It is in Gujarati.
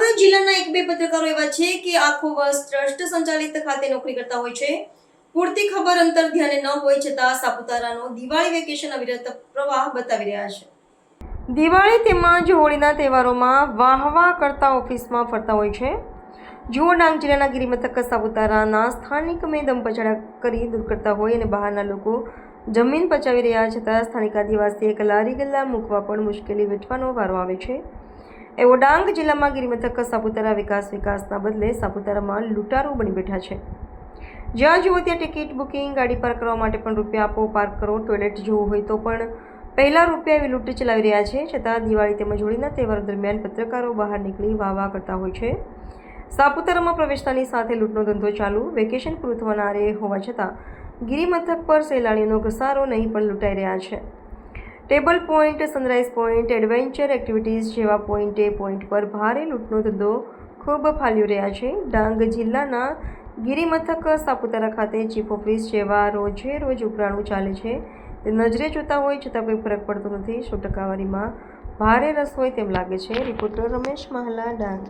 વિસ્તારો એવા છે કે આખો વર્ષ ટ્રસ્ટ સંચાલિત ખાતે નોકરી કરતા હોય છે. પૂરતી ખબર અંતર ધ્યાને ન હોય છતાં સાપુતારાનો દિવાળી વેકેશન અવિરત પ્રવાહ બતાવી રહ્યા છે. દિવાળી તેમજ હોળીના તહેવારોમાં વાહવા કરતા ઓફિસમાં ફરતા હોય છે. જુઓ ડાંગ જિલ્લાના ગિરિમથક સાપુતારાના સ્થાનિક મેં દમ કરી દૂર કરતા હોય અને બહારના લોકો જમીન પચાવી રહ્યા છતાં સ્થાનિક આદિવાસીએ એક લારી ગલ્લા મૂકવા પણ મુશ્કેલી વેઠવાનો વારો આવે છે. એવો ડાંગ જિલ્લામાં ગિરિમથક સાપુતારા વિકાસ વિકાસના બદલે સાપુતારામાં લૂંટારો બની બેઠા છે. જ્યાં જુઓ ત્યાં ટિકિટ બુકિંગ, ગાડી પાર્ક કરવા માટે પણ રૂપિયા આપો, પાર્ક કરો, ટોયલેટ જોવું હોય તો પણ પહેલાં રૂપિયા એવી લૂંટ ચલાવી રહ્યા છે, છતાં દિવાળી તેમજ હોળીના તહેવારો દરમિયાન પત્રકારો બહાર નીકળી વાહ વાહ કરતા હોય છે. સાપુતારામાં પ્રવેશતાની સાથે લૂંટનો ધંધો ચાલુ, વેકેશન પૂરું થવાના આરે હોવા છતાં ગિરિમથક પર સહેલાણીઓનો ઘસારો નહીં પણ લૂંટાઈ રહ્યા છે. Table point sunrise point adventure activities જેવા પોઈન્ટે પોઈન્ટ પર ભારે લૂંટનો ધંધો ખૂબ ફાલ્યો રહ્યા છે. ડાંગ જિલ્લાના ગિરિમથક સાપુતારા ખાતે ચીફ ઓફિસ જેવા રોજે રોજ ઉપરાણું ચાલે છે. તે નજરે જોતા હોય છતાં કોઈ ફરક પડતો નથી. સો ટકાવારીમાં ભારે રસ હોય તેમ લાગે છે. રિપોર્ટર રમેશ મહાલા, ડાંગ.